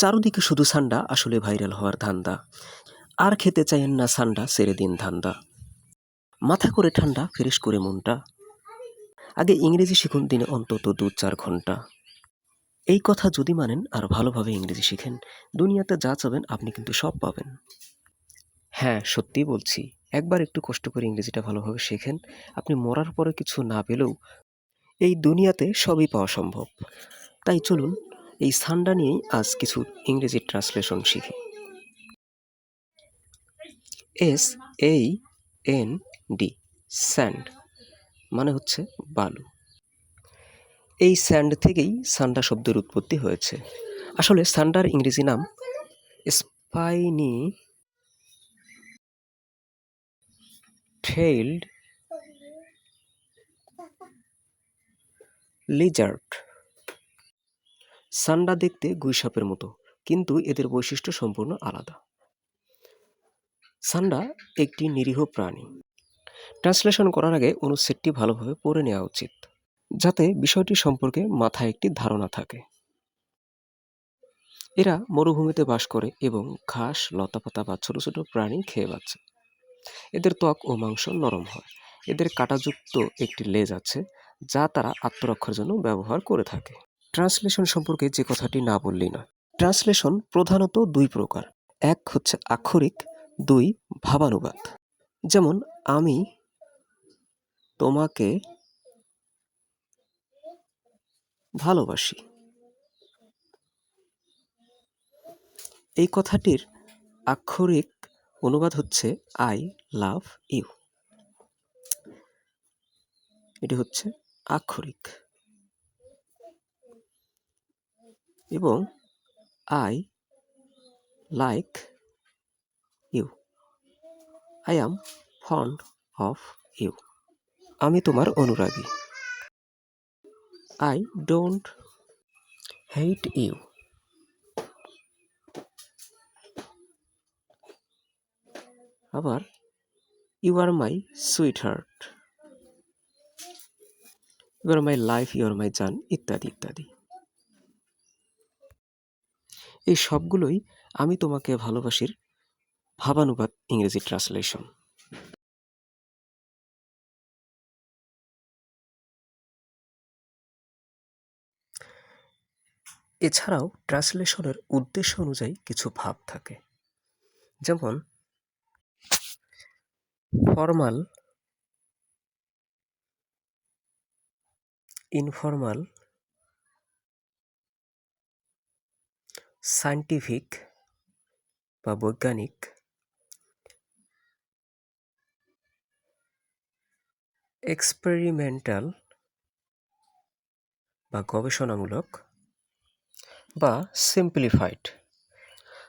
চারদিকে শুধু সান্ডা, আসলে ভাইরাল হওয়ার ধান্দা। আর খেতে চাইেন না সান্ডা, সেরে দিন ধান্দা। মাথা করে ঠান্ডা, ফ্রেশ করে মনটা। আগে ইংরেজি শিখুন দিনে অন্তত দু চার ঘণ্টা। এই কথা যদি মানেন আর ভালোভাবে ইংরেজি শিখেন, দুনিয়াতে যা চাবেন আপনি কিন্তু সব পাবেন। হ্যাঁ সত্যিই বলছি, একবার একটু কষ্ট করে ইংরেজিটা ভালোভাবে শেখেন, আপনি মরার পরে কিছু না পেলেও এই দুনিয়াতে সবই পাওয়া সম্ভব। তাই চলুন এই সান্ডা নিয়েই আজ কিছু ইংরেজি ট্রান্সলেশন শিখি। এস এই এন ডি স্যান্ড মানে হচ্ছে বালু। এই স্যান্ড থেকেই সান্ডা শব্দের উৎপত্তি হয়েছে। আসলে সান্ডার ইংরেজি নাম স্পাইনি টেইলড লিজার্ড সান্ডা দেখতে গুইসাপের মতো, কিন্তু এদের বৈশিষ্ট্য সম্পূর্ণ আলাদা। সান্ডা একটি নিরীহ প্রাণী। ট্রান্সলেশন করার আগে অনুচ্ছেদটি ভালোভাবে পড়ে নেওয়া উচিত, যাতে বিষয়টি সম্পর্কে মাথায় একটি ধারণা থাকে। এরা মরুভূমিতে বাস করে এবং ঘাস, লতাপাতা বা ছোট ছোট প্রাণী খেয়ে বাঁচে। এদের ত্বক ও মাংস নরম হয়। এদের কাঁটাযুক্ত একটি লেজ আছে, যা তারা আত্মরক্ষার জন্য ব্যবহার করে থাকে। ট্রান্সলেশন সম্পর্কে যে কথাটি না বললেই নয়। ট্রান্সলেশন প্রধানত দুই প্রকার। এক হচ্ছে আক্ষরিক, দুই ভাবানুবাদ। যেমন, আমি তোমাকে ভালোবাসি। এই কথাটির আক্ষরিক অনুবাদ হচ্ছে, আই লাভ ইউ। এটি হচ্ছে আক্ষরিক। এবং I like you I am fond of you আমি তোমার অনুরাগী। আই ডোন্ট হেট ইউ আবার you are my sweetheart you are my life you are my জান, ইত্যাদি ইত্যাদি। এই সবগুলোই আমি তোমাকে ভালোবাসির ভাবানুবাদ ইংরেজি ট্রান্সলেশন। এছাড়াও ট্রান্সলেশনের উদ্দেশ্য অনুযায়ী কিছু ভাব থাকে। যেমন, ফর্মাল, ইনফর্মাল সায়েন্টিফিক বা বৈজ্ঞানিক এক্সপেরিমেন্টাল বা গবেষণামূলক বা সিম্পলিফাইড।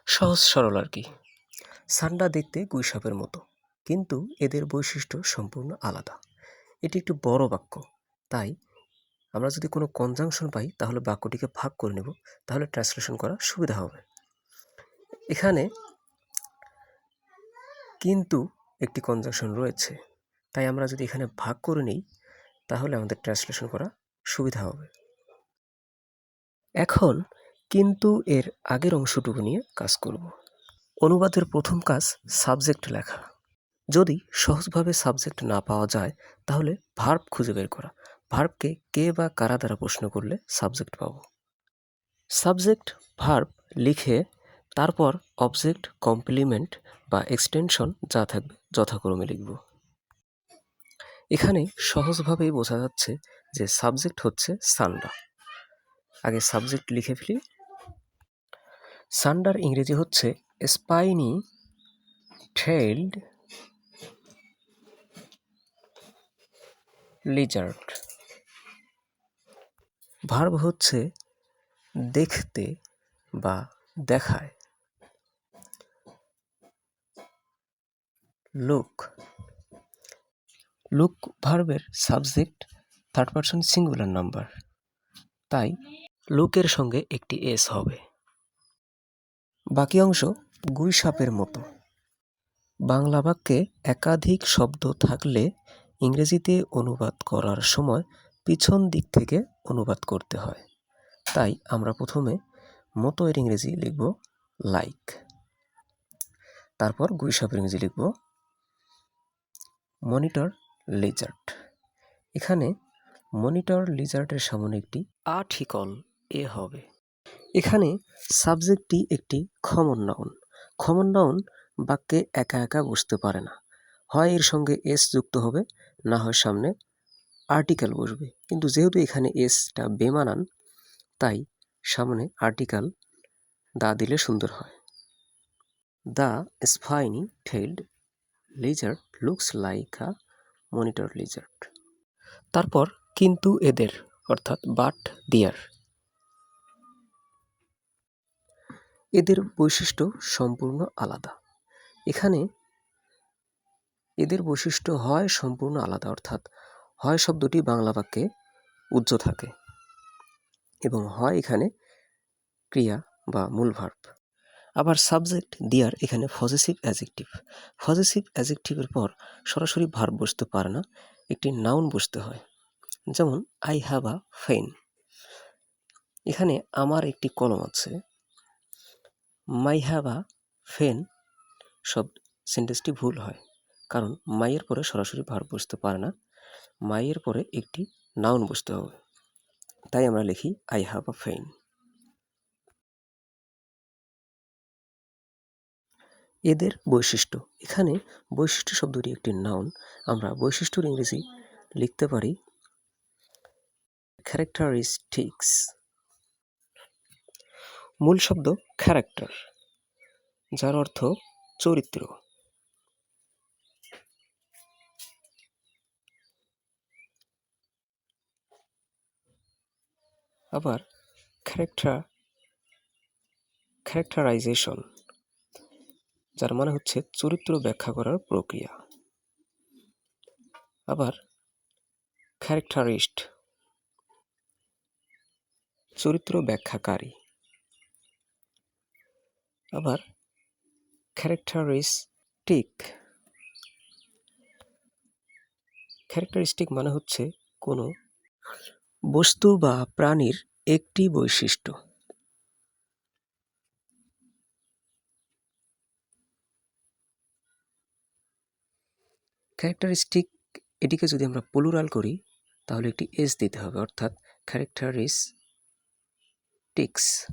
সহজ সরল আর কি। সান্ডা দেখতে গুইসাপের মতো, কিন্তু এদের বৈশিষ্ট্য সম্পূর্ণ আলাদা। এটি একটি বড় বাক্য, তাই আমরা যদি কোনো কনজাংশন পাই, তাহলে বাক্যটিকে ভাগ করে নেব, তাহলে ট্রান্সলেশন করা সুবিধা হবে। এখানে কিন্তু একটি কনজাংশন রয়েছে, তাই আমরা যদি এখানে ভাগ করে নিই, তাহলে আমাদের ট্রান্সলেশন করা সুবিধা হবে। এখন কিন্তু এর আগের অংশটুকু নিয়ে কাজ করব। অনুবাদের প্রথম কাজ সাবজেক্ট লেখা। যদি সহজভাবে সাবজেক্ট না পাওয়া যায়, তাহলে ভার্ব খুঁজে বের করা। ভার্বকে কে বা কারা দ্বারা প্রশ্ন করলে সাবজেক্ট পাব? সাবজেক্ট ভার্ব লিখে তারপর অবজেক্ট কমপ্লিমেন্ট বা এক্সটেনশন যা থাকবে যথাক্রমে লিখব। এখানে সহজভাবেই বোঝা যাচ্ছে যে সাবজেক্ট হচ্ছে সান্ডা। আগে সাবজেক্ট লিখে ফেলি। সান্ডার ইংরেজি হচ্ছে স্পাইনি টেইলড লিজার্ড ভার্ব হচ্ছে দেখতে বা দেখায়। লুক লুক ভার্বের subject third person singular number তাই লুকের সঙ্গে একটি এস হবে। বাকি অংশ গুই সাপের মতো। বাংলা বাক্যে একাধিক শব্দ থাকলে ইংরেজিতে অনুবাদ করার সময় পিছন দিক থেকে অনুবাদ করতে হয়। তাই আমরা প্রথমে মতো এর ইংরেজি লিখব লাইক তারপর গুইসাপের ইংরেজি লিখব মনিটর লিজার্ট এখানে মনিটর লিজার্টের সামনে একটি আর্টিকল এ হবে। এখানে সাবজেক্টটি একটি খমন নাউন খমন নাউন বাক্যে একা একা বসতে পারে না। হয় এর সঙ্গে এস যুক্ত হবে, না হয় সামনে আর্টিকেল বসবে। কিন্তু যেহেতু এখানে এসটা বেমানান, তাই সামনে আর্টিকেল দা দিলে সুন্দর হয়। The spiny tailed lizard looks like a monitor lizard. তারপর কিন্তু এদের, অর্থাৎ বাট দিয়ার। এদের বৈশিষ্ট্য সম্পূর্ণ আলাদা। এখানে এদের বৈশিষ্ট্য হয় সম্পূর্ণ আলাদা, অর্থাৎ হয় শব্দটি বাংলা বাক্যে উজ্জ্ব থাকে এবং হয় এখানে ক্রিয়া বা মূল ভার্ব। আবার সাবজেক্ট দিয়ার এখানে পজিটিভ অ্যাজেক্টিভ। পজিটিভ অ্যাজেক্টিভের পর সরাসরি ভার্ব বসতে পারে না, একটি নাউন বসতে হয়। যেমন আই হ্যাভ আ ফেন এখানে আমার একটি কলম আছে। মাই হ্যাভ আ ফেন সব সেন্টেন্সটি ভুল হয়, কারণ মাইয়ের পরে সরাসরি ভার্ব বসতে পারে না। মাইয়ের পরে একটি নাউন বসতে হবে। তাই আমরা লিখি আই হ্যাভ আ ফেন এদের বৈশিষ্ট্য। এখানে বৈশিষ্ট্য শব্দটি একটি নাউন। আমরা বৈশিষ্ট্যর ইংরেজি লিখতে পারি ক্যারেক্টারিস্টিক্স মূল শব্দ ক্যারেক্টার যার অর্থ চরিত্র। আবার ক্যারেক্টার ক্যারেক্টারাইজেশন যার মানে হচ্ছে চরিত্র ব্যাখ্যা করার প্রক্রিয়া। আবার ক্যারেক্টারিস্ট চরিত্র ব্যাখ্যাকারী। আবার ক্যারেক্টারিস্টিক ক্যারেক্টারিস্টিক মানে হচ্ছে কোনো বস্তু বা প্রাণীর একটি বৈশিষ্ট্য। ক্যারেক্টারিস্টিক এটিকে যদি আমরা পলুরাল করি, তাহলে একটি এস দিতে হবে, অর্থাৎ ক্যারেক্টারিস্টিক্স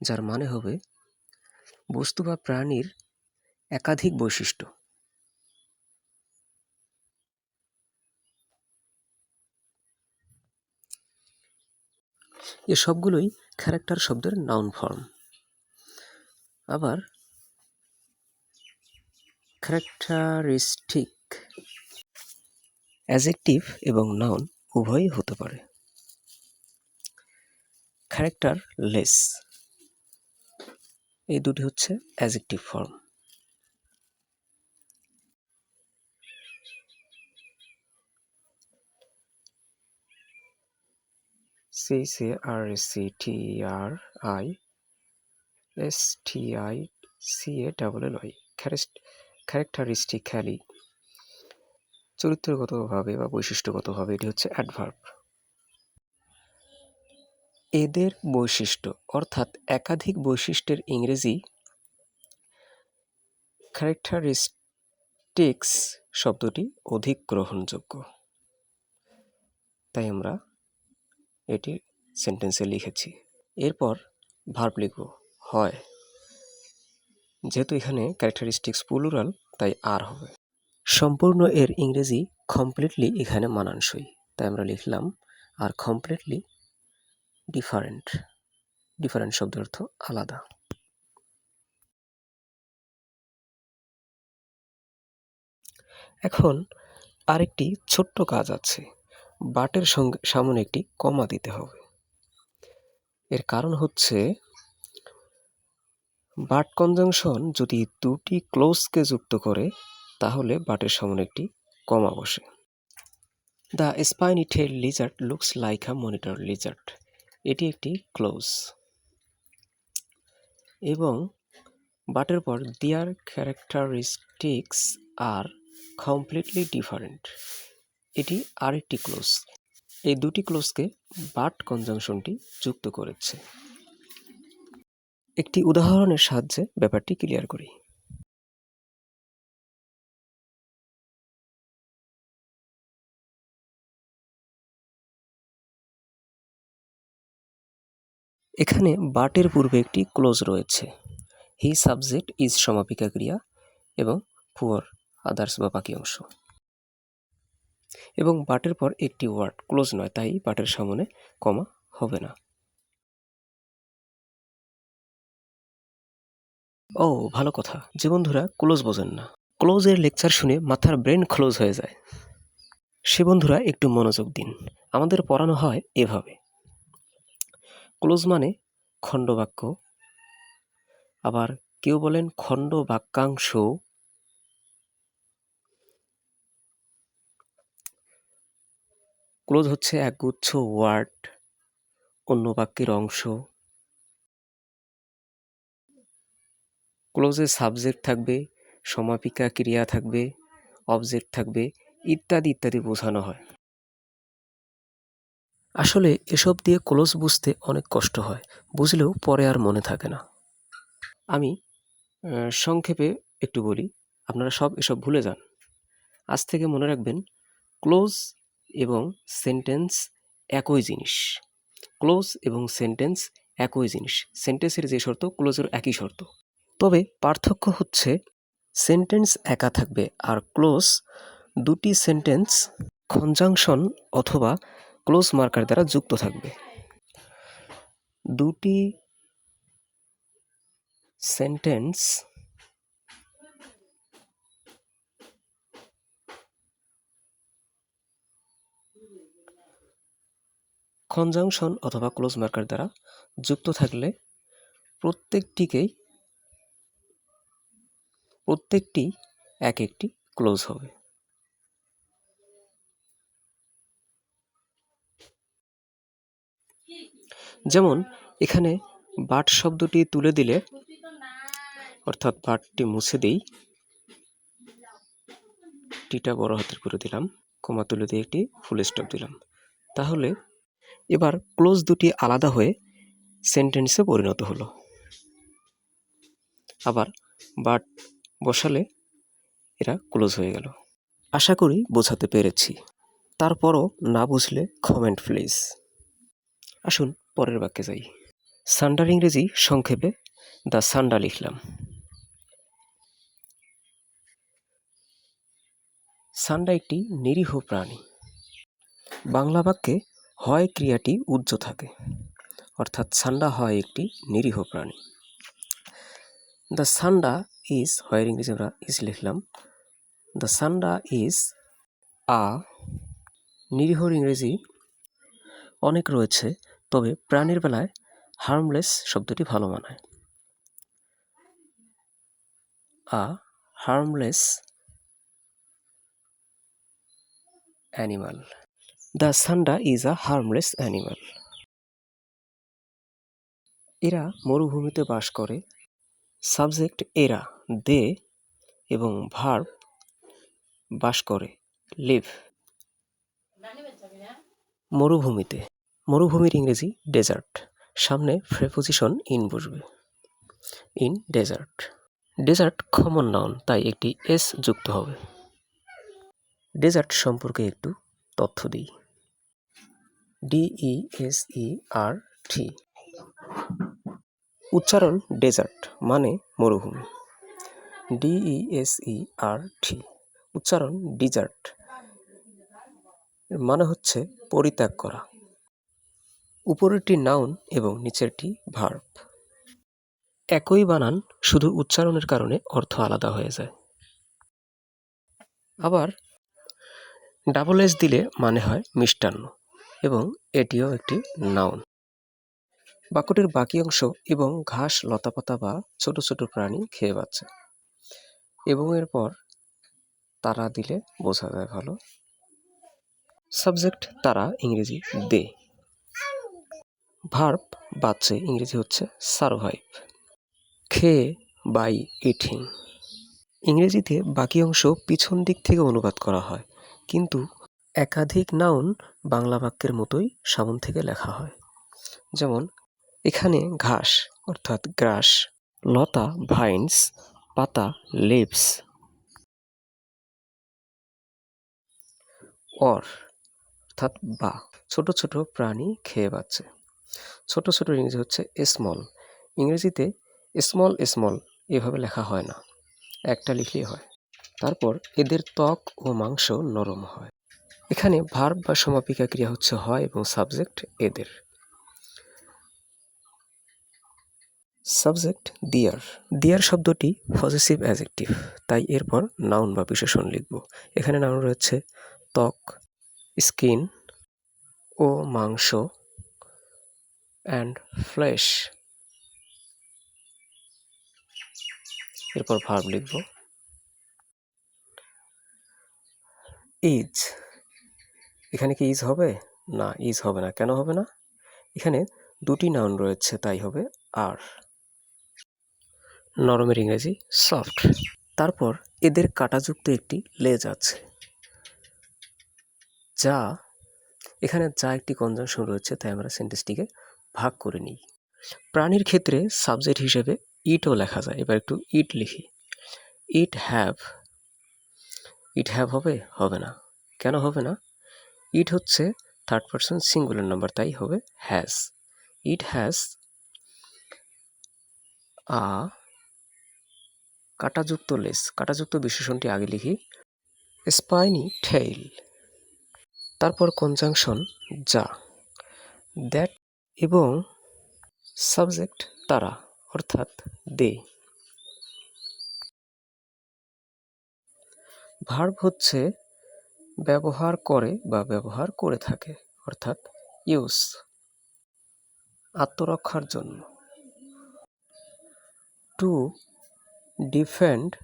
যার মানে হবে বস্তু বা প্রাণীর একাধিক বৈশিষ্ট্য। এ সবগুলোই ক্যারেক্টার শব্দের নাউন ফর্ম আবার ক্যারেক্টারিস্টিক অ্যাজেক্টিভ এবং নাউন উভয়ই হতে পারে। ক্যারেক্টার লেস এই দুটি হচ্ছে adjective form C C R C T R I S T I C A double L characteristically চরিত্রগতভাবে বা বৈশিষ্ট্যগতভাবে এটি হচ্ছে অ্যাডভার্ব এদের বৈশিষ্ট্য, অর্থাৎ একাধিক বৈশিষ্ট্যের ইংরেজি ক্যারেক্টারিস্টিক্স শব্দটি অধিক গ্রহণযোগ্য। তাই আমরা এটি সেন্টেন্সে লিখেছি। এরপর ভার্ব লিখব, হয়। যেহেতু এখানে ক্যারেক্টারিস্টিক্স পুলুরাল তাই আর হবে। সম্পূর্ণ এর ইংরেজি কমপ্লিটলি এখানে মানানসই। তাই আমরা লিখলাম, আর কমপ্লিটলি ডিফারেন্ট ডিফারেন্ট শব্দের অর্থ আলাদা। এখন আরেকটি ছোট্ট কাজ আছে। বাটের সঙ্গে সামনে একটি কমা দিতে হবে। এর কারণ হচ্ছে, বাট কনজাংশন যদি দুটি ক্লোজকে যুক্ত করে, তাহলে বাটের সামনে একটি কমা বসে। The spiny tail lizard looks like a monitor lizard. এটি একটি ক্লোজ। এবং বাটের পর দিয়ার ক্যারেক্টারিস্টিক্স আর কমপ্লিটলি ডিফারেন্ট। এটি আরেকটি ক্লোজ। এই দুটি ক্লোজকে বাট কনজাংশনটি যুক্ত করেছে। একটি উদাহরণের সাহায্যে ব্যাপারটি ক্লিয়ার করি। এখানে বাটের পূর্বে একটি ক্লোজ রয়েছে। হি সাবজেক্ট ইজ সমাপিকা ক্রিয়া এবং পুয়ার, আদার্স বা বাকি অংশ। এবং বাটের পর একটি ওয়ার্ড। ক্লোজ নয়, তাই বাটের সামনে কমা হবে না। ও, ভালো কথা। যে বন্ধুরা, ক্লোজ বোঝেন না। ক্লোজের লেকচার শুনে মাথার ব্রেন ক্লোজ হয়ে যায়। সে বন্ধুরা, একটু মনোযোগ দিন। আমাদের পড়ানো হয় এভাবে। ক্লোজ মানে খণ্ডবাক্য। আবার কেউ বলেন খণ্ড বাক্যাংশ ক্লোজ হচ্ছে একগুচ্ছ ওয়ার্ড, অন্য বাক্যের অংশ। ক্লোজে সাবজেক্ট থাকবে, সমাপিকা ক্রিয়া থাকবে, অবজেক্ট থাকবে, ইত্যাদি ইত্যাদি বোঝানো হয়। আসলে এসব দিয়ে ক্লোজ বুঝতে অনেক কষ্ট হয়, বুঝলেও পরে আর মনে থাকে না। আমি সংক্ষেপে একটু বলি, আপনারা সব এসব ভুলে যান। আজ থেকে মনে রাখবেন, ক্লোজ এবং সেন্টেন্স একই জিনিস। ক্লোজ এবং সেন্টেন্স একই জিনিস। সেন্টেন্সের যে শর্ত ক্লোজের একই শর্ত। তবে পার্থক্য হচ্ছে সেন্টেন্স একা থাকবে আর ক্লোজ দুটি সেন্টেন্স কনজাংশন অথবা ক্লোজ মার্কার দ্বারা যুক্ত থাকবে। দুটি সেন্টেন্স কনজাংশন অথবা ক্লোজ মার্কার দ্বারা যুক্ত থাকলে প্রত্যেকটিকেই প্রত্যেকটি এক একটি ক্লোজ হবে। যেমন এখানে বাট শব্দটি তুলে দিলে, অর্থাৎ বাটটি মুছে দেই, টিটা বড় হাতের করে দিলাম, কমা তুলে দিয়ে একটি ফুল স্টপ দিলাম। তাহলে এবার ক্লোজ দুটি আলাদা হয়ে সেন্টেন্সে পরিণত হলো। আবার বাট বসালে এরা ক্লোজ হয়ে গেল। আশা করি বোঝাতে পেরেছি। তারপরও না বুঝলে কমেন্ট প্লিজ আসুন পরের বাক্যে যাই। সান্ডার ইংরেজি সংক্ষেপে দ্য সান্ডা লিখলাম। সান্ডা একটি নিরীহ প্রাণী। বাংলা বাক্যে হয় ক্রিয়াটি উজ্জ্ব থাকে। অর্থাৎ সান্ডা হয় একটি নিরীহ প্রাণী। দ্য সান্ডা ইজ হয় ইংরেজি আমরা ইজ লিখলাম দ্য সান্ডা ইজ আ নিরীহর ইংরেজি অনেক রয়েছে, তবে প্রাণীর বেলায় হার্মলেস শব্দটি ভালো মানায়। A harmless animal the sanda is a harmless animal এরা মরুভূমিতে বাস করে। সাবজেক্ট এরা দে এবং ভার্ব বাস করে লিভ মরুভূমিতে। মরুভূমির ইংরেজি ডেজার্ট সামনে প্রেপোজিশন ইন বসবে। In desert desert common noun তাই একটি এস যুক্ত হবে। ডেজার্ট সম্পর্কে একটু তথ্য দিই। ডিই এস ই আর টি উচ্চারণ ডেজার্ট মানে মরুভূমি। ডিই এস ই আর টি উচ্চারণ ডিজার্ট মানে হচ্ছে পরিত্যাগ করা। উপরেরটি নাউন এবং নিচেরটি ভার্ব একই বানান, শুধু উচ্চারণের কারণে অর্থ আলাদা হয়ে যায়। আবার ডাবল এস দিলে মানে হয় মিষ্টান্ন। এবং এটিও একটি নাউন বাক্যটির বাকি অংশ এবং ঘাস, লতাপাতা বা ছোট ছোট প্রাণী খেয়ে বাঁচে। এবং এরপর তারা দিলে বোঝা যায় ভালো। সাবজেক্ট তারা ইংরেজি দে। ভার্ব বাচ্চে ইংরেজি হচ্ছে সার্ভাইভ খেয়ে বাই ইটিং ইংরেজিতে বাকি অংশ পিছন দিক থেকে অনুবাদ করা হয়। কিন্তু একাধিক নাউন বাংলা বাক্যের মতোই সাবন থেকে লেখা হয়। যেমন, এখানে ঘাস, অর্থাৎ গ্রাস, লতা ভাইন্স পাতা লিভস অর, অর্থাৎ বা, ছোট ছোট প্রাণী খেয়ে বাঁচে। ছোট ছোট ইংরেজি হচ্ছে স্মল ইংরেজিতে স্মল স্মল এভাবে লেখা হয় না। একটা লিখলেই হয়। তারপর এদের ত্বক ও মাংস নরম হয়। এখানে ভার্ব বা সমাপিকা ক্রিয়া হচ্ছে হয় এবং সাবজেক্ট এদের। সাবজেক্ট দিয়ার দিয়ার শব্দটি পজিটিভ অ্যাজেক্টিভ তাই এরপর নাউন বা বিশেষণ লিখব। এখানে নাউন রয়েছে ত্বক স্কিন ও মাংস অ্যান্ড ফ্লেশ এরপর ভার্ব লিখব। ইজ এখানে কি ইজ হবে? না ইজ হবে না। কেন হবে না? এখানে দুটি নাউন রয়েছে, তাই হবে আর নরমের ইংরেজি সফট তারপর এদের কাটাযুক্ত একটি লেজ আছে, যা এখানে যা একটি কনজাংশন রয়েছে, তাই আমরা সেন্টেন্সটিকে ভাগ করে নিই। প্রাণীর ক্ষেত্রে সাবজেক্ট হিসেবে ইটও লেখা যায়। এবার একটু ইট লিখি। ইট হ্যাভ ইট হ্যাভ হবে? হবে না। কেন হবে না? ইট হচ্ছে থার্ড পারসন সিঙ্গুলার নাম্বার তাই হবে হ্যাজ ইট হ্যাজ আ কাটাযুক্ত লেস কাটাযুক্ত বিশেষণটি আগে লিখি স্পাইনি ঠেইল তারপর কনজাংশন যা দ্যাট এবং সাবজেক্ট তারা, অর্থাৎ দে ভার্ব হচ্ছে ব্যবহার করে বা ব্যবহার করে থাকে, অর্থাৎ ইউজ আত্মরক্ষার জন্য। To defend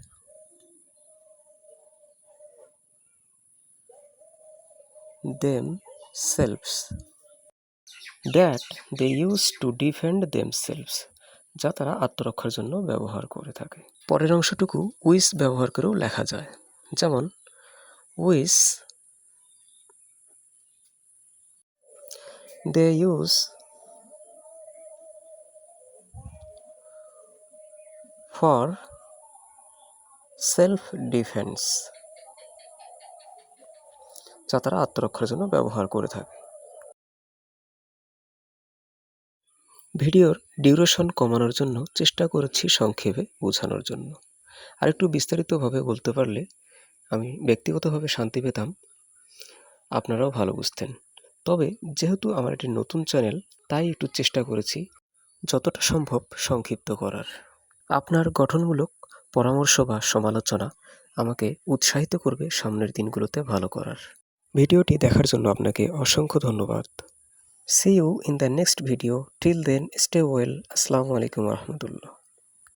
themselves that they use to defend themselves যা তারা আত্মরক্ষার জন্য ব্যবহার করে থাকে। পরের অংশটুকু উইস ব্যবহার করেও লেখা যায়। যেমন, which they use for self defence যা তারা আত্মরক্ষার জন্য ব্যবহার করে থাকে। ভিডিওর ডিউরেশন কমানোর জন্য চেষ্টা করেছি সংক্ষেপে বোঝানোর জন্য। আর একটু বিস্তারিতভাবে বলতে পারলে আমি ব্যক্তিগতভাবে শান্তি পেতাম। আপনারাও ভালো বুঝতেন। তবে যেহেতু আমার একটি নতুন চ্যানেল, তাই একটু চেষ্টা করেছি যতটা সম্ভব সংক্ষিপ্ত করার। আপনার গঠনমূলক পরামর্শ বা সমালোচনা আমাকে উৎসাহিত করবে সামনের দিনগুলোতে ভালো করার। ভিডিওটি দেখার জন্য আপনাকে অসংখ্য ধন্যবাদ। See you in the next video till then stay well আসসালামু আলাইকুম রহমতুল্লাহ